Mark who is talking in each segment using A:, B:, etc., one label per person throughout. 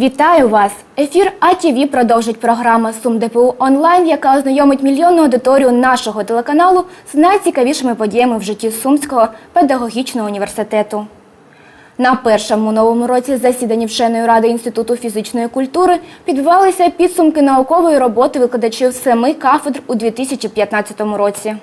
A: Вітаю вас! Ефір АТВ продовжить програма Сум ДПУ онлайн, яка ознайомить мільйонну аудиторію нашого телеканалу з найцікавішими подіями в житті Сумського педагогічного університету. На першому новому році засіданні вченої ради Інституту фізичної культури підбивалися підсумки наукової роботи викладачів семи кафедр у 2015 році.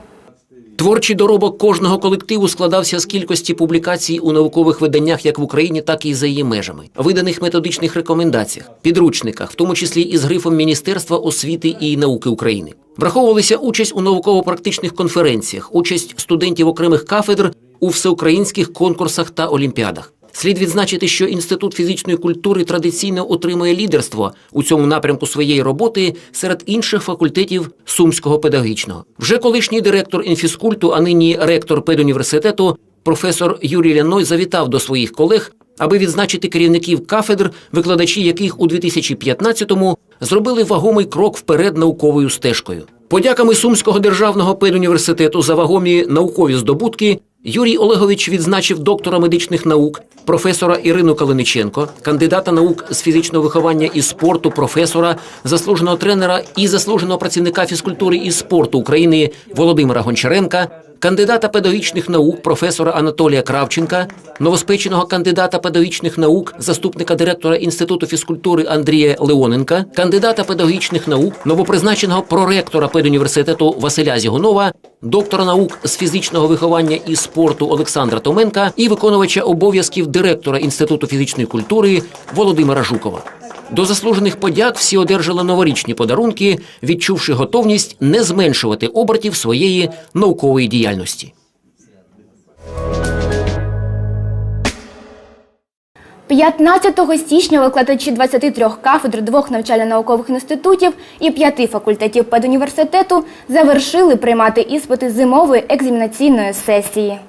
B: Творчий доробок кожного колективу складався з кількості публікацій у наукових виданнях як в Україні, так і за її межами, виданих методичних рекомендаціях, підручниках, в тому числі із грифом Міністерства освіти і науки України. Враховувалися участь у науково-практичних конференціях, участь студентів окремих кафедр у всеукраїнських конкурсах та олімпіадах. Слід відзначити, що інститут фізичної культури традиційно отримує лідерство у цьому напрямку своєї роботи серед інших факультетів Сумського педагогічного. Вже колишній директор інфіскульту, а нині ректор педуніверситету, професор Юрій Ляной завітав до своїх колег, аби відзначити керівників кафедр, викладачі яких у 2015-му зробили вагомий крок вперед науковою стежкою. Подяками Сумського державного педуніверситету за вагомі наукові здобутки Юрій Олегович відзначив доктора медичних наук, професора Ірину Калиниченко, кандидата наук з фізичного виховання і спорту, професора, заслуженого тренера і заслуженого працівника фізкультури і спорту України Володимира Гончаренка, кандидата педагогічних наук, професора Анатолія Кравченка, новоспеченого кандидата педагогічних наук, заступника директора Інституту фізкультури Андрія Леоненка, кандидата педагогічних наук, новопризначеного проректора педуніверситету Василя Зігунова, доктора наук з фізичного виховання і спорту Олександра Томенка і виконувача обов'язків директора Інституту фізичної культури Володимира Жукова. До заслужених подяк всі одержали новорічні подарунки, відчувши готовність не зменшувати обертів своєї наукової діяльності.
A: 15 січня викладачі 23 кафедр двох навчально-наукових інститутів і п'яти факультетів педуніверситету завершили приймати іспити зимової екзаменаційної сесії.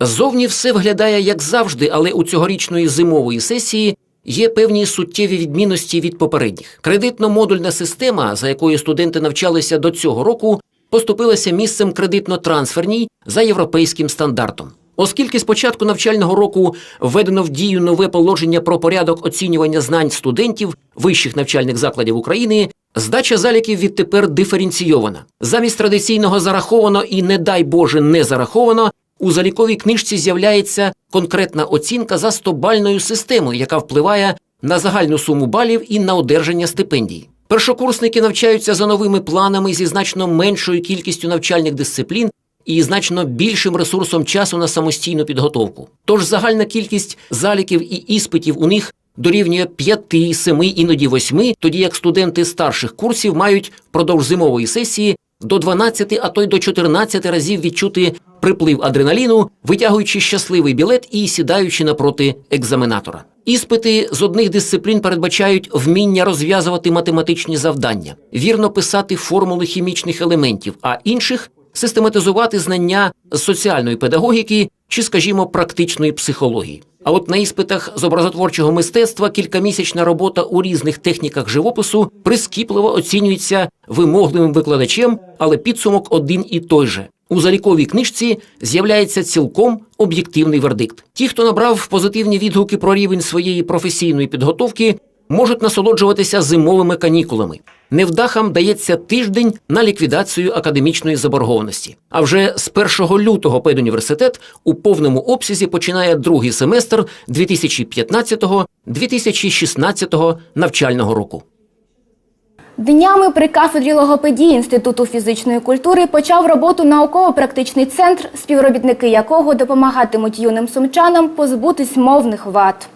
B: Ззовні все виглядає як завжди, але у цьогорічної зимової сесії є певні суттєві відмінності від попередніх. Кредитно-модульна система, за якою студенти навчалися до цього року, поступилася місцем кредитно-трансферній за європейським стандартом. Оскільки з початку навчального року введено в дію нове положення про порядок оцінювання знань студентів вищих навчальних закладів України, здача заліків відтепер диференційована. Замість традиційного зараховано і, не дай Боже, не зараховано, у заліковій книжці з'являється конкретна оцінка за стобальною системою, яка впливає на загальну суму балів і на одержання стипендій. Першокурсники навчаються за новими планами зі значно меншою кількістю навчальних дисциплін і значно більшим ресурсом часу на самостійну підготовку. Тож загальна кількість заліків і іспитів у них дорівнює 5, 7, іноді 8, тоді як студенти старших курсів мають впродовж зимової сесії до 12, а то й до 14 разів відчути приплив адреналіну, витягуючи щасливий білет і сідаючи напроти екзаменатора. Іспити з одних дисциплін передбачають вміння розв'язувати математичні завдання, вірно писати формули хімічних елементів, а інших систематизувати знання з соціальної педагогіки чи, скажімо, практичної психології. А от на іспитах з образотворчого мистецтва кількамісячна робота у різних техніках живопису прискіпливо оцінюється вимогливим викладачем, але підсумок один і той же. У заліковій книжці з'являється цілком об'єктивний вердикт. Ті, хто набрав позитивні відгуки про рівень своєї професійної підготовки, можуть насолоджуватися зимовими канікулами. Невдахам дається тиждень на ліквідацію академічної заборгованості. А вже з 1 лютого педуніверситет у повному обсязі починає другий семестр 2015-2016 навчального року.
A: Днями при кафедрі логопедії Інституту фізичної культури почав роботу науково-практичний центр, співробітники якого допомагатимуть юним сумчанам позбутись мовних вад.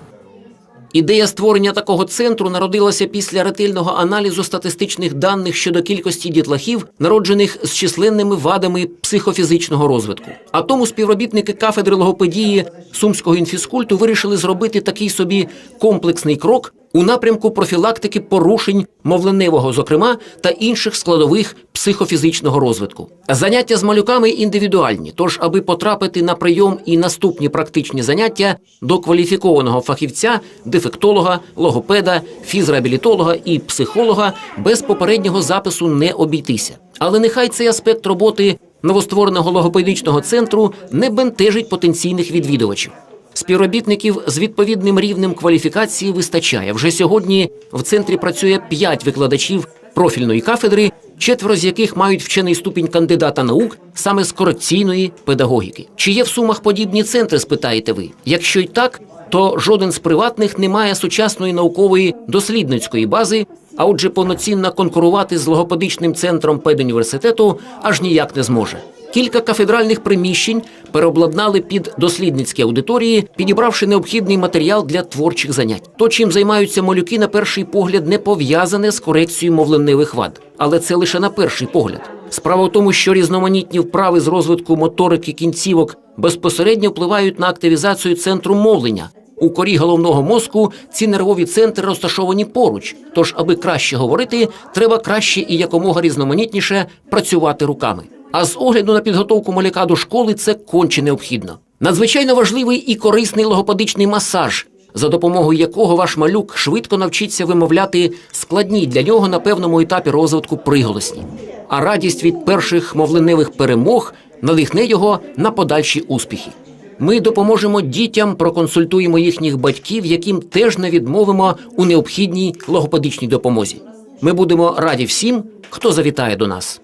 B: Ідея створення такого центру народилася після ретельного аналізу статистичних даних щодо кількості дітлахів, народжених з численними вадами психофізичного розвитку. А тому співробітники кафедри логопедії Сумського інфіскульту вирішили зробити такий собі комплексний крок у напрямку профілактики порушень мовленевого, зокрема, та інших складових психофізичного розвитку. Заняття з малюками індивідуальні, тож, аби потрапити на прийом і наступні практичні заняття до кваліфікованого фахівця, дефектолога, логопеда, фізреабілітолога і психолога без попереднього запису не обійтися. Але нехай цей аспект роботи новоствореного логопедичного центру не бентежить потенційних відвідувачів. Співробітників з відповідним рівнем кваліфікації вистачає. Вже сьогодні в центрі працює п'ять викладачів профільної кафедри, четверо з яких мають вчений ступінь кандидата наук саме з корекційної педагогіки. Чи є в сумах подібні центри? Спитаєте ви? Якщо й так, то жоден з приватних не має сучасної наукової дослідницької бази, а отже, повноцінно конкурувати з логопедичним центром педуніверситету аж ніяк не зможе. Кілька кафедральних приміщень переобладнали під дослідницькі аудиторії, підібравши необхідний матеріал для творчих занять. То, чим займаються малюки, на перший погляд не пов'язане з корекцією мовленневих вад, але це лише на перший погляд. Справа в тому, що різноманітні вправи з розвитку моторики кінцівок безпосередньо впливають на активізацію центру мовлення. У корі головного мозку ці нервові центри розташовані поруч. Тож, аби краще говорити, треба краще і якомога різноманітніше працювати руками. А з огляду на підготовку малюка до школи це конче необхідно. Надзвичайно важливий і корисний логопедичний масаж, за допомогою якого ваш малюк швидко навчиться вимовляти складні для нього на певному етапі розвитку приголосні. А радість від перших мовленевих перемог надихне його на подальші успіхи. Ми допоможемо дітям, проконсультуємо їхніх батьків, яким теж не відмовимо у необхідній логопедичній допомозі. Ми будемо раді всім, хто завітає до нас.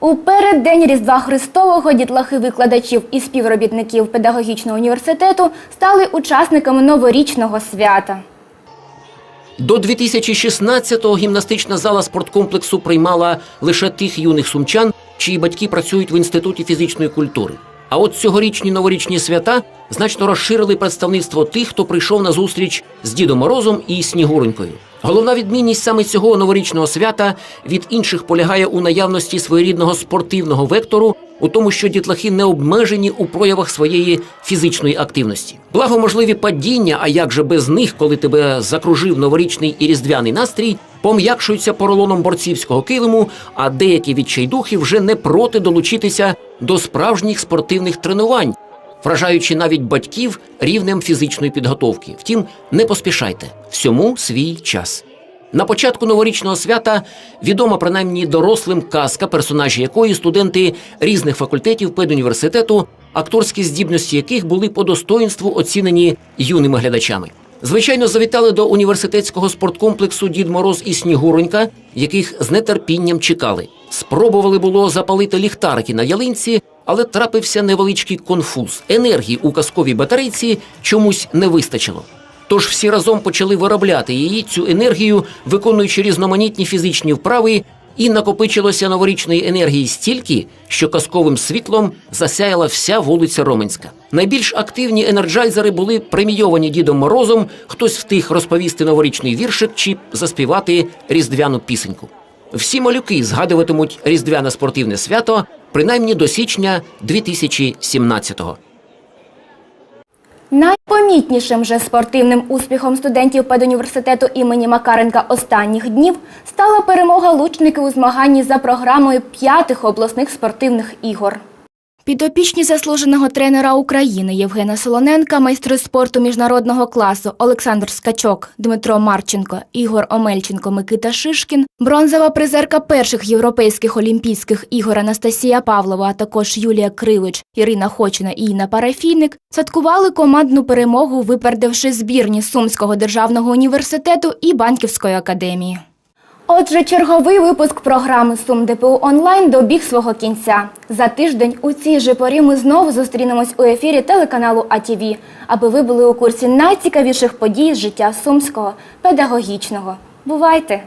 A: У переддень Різдва Христового дітлахи викладачів і співробітників педагогічного університету стали учасниками новорічного свята.
B: До 2016-го гімнастична зала спорткомплексу приймала лише тих юних сумчан, чиї батьки працюють в інституті фізичної культури. А от цьогорічні новорічні свята значно розширили представництво тих, хто прийшов на зустріч з Дідом Морозом і Снігуренькою. Головна відмінність саме цього новорічного свята від інших полягає у наявності своєрідного спортивного вектору, у тому, що дітлахи не обмежені у проявах своєї фізичної активності. Благо можливі падіння, а як же без них, коли тебе закружив новорічний і різдвяний настрій, пом'якшуються поролоном борцівського килиму, а деякі відчайдухи вже не проти долучитися до справжніх спортивних тренувань, вражаючи навіть батьків рівнем фізичної підготовки. Втім, не поспішайте всьому свій час. На початку новорічного свята відома принаймні дорослим казка, персонажі якої студенти різних факультетів педуніверситету, акторські здібності яких були по достоїнству оцінені юними глядачами. Звичайно, завітали до університетського спорткомплексу Дід Мороз і Снігуронька, яких з нетерпінням чекали. Спробували було запалити ліхтарики на ялинці, але трапився невеличкий конфуз. Енергії у казковій батарейці чомусь не вистачило. Тож всі разом почали виробляти її цю енергію, виконуючи різноманітні фізичні вправи, і накопичилося новорічної енергії стільки, що казковим світлом засяяла вся вулиця Роменська. Найбільш активні енерджайзери були премійовані Дідом Морозом, хтось втиг розповісти новорічний віршик чи заспівати різдвяну пісеньку. Всі малюки згадуватимуть різдвяне спортивне свято принаймні до січня 2017-го.
A: Найпомітнішим же спортивним успіхом студентів педуніверситету імені Макаренка останніх днів стала перемога лучників у змаганні за програмою п'ятих обласних спортивних ігор. Підопічні заслуженого тренера України Євгена Солоненка, майстри спорту міжнародного класу Олександр Скачок, Дмитро Марченко, Ігор Омельченко, Микита Шишкін, бронзова призерка перших європейських олімпійських ігор Анастасія Павлова, а також Юлія Кривич, Ірина Хочина і Інна Парафійник святкували командну перемогу, випередивши збірні Сумського державного університету і Банківської академії. Отже, черговий випуск програми Сум ДПУ онлайн добіг свого кінця. За тиждень у цій же порі ми знову зустрінемось у ефірі телеканалу АТВ, аби ви були у курсі найцікавіших подій з життя сумського педагогічного. Бувайте!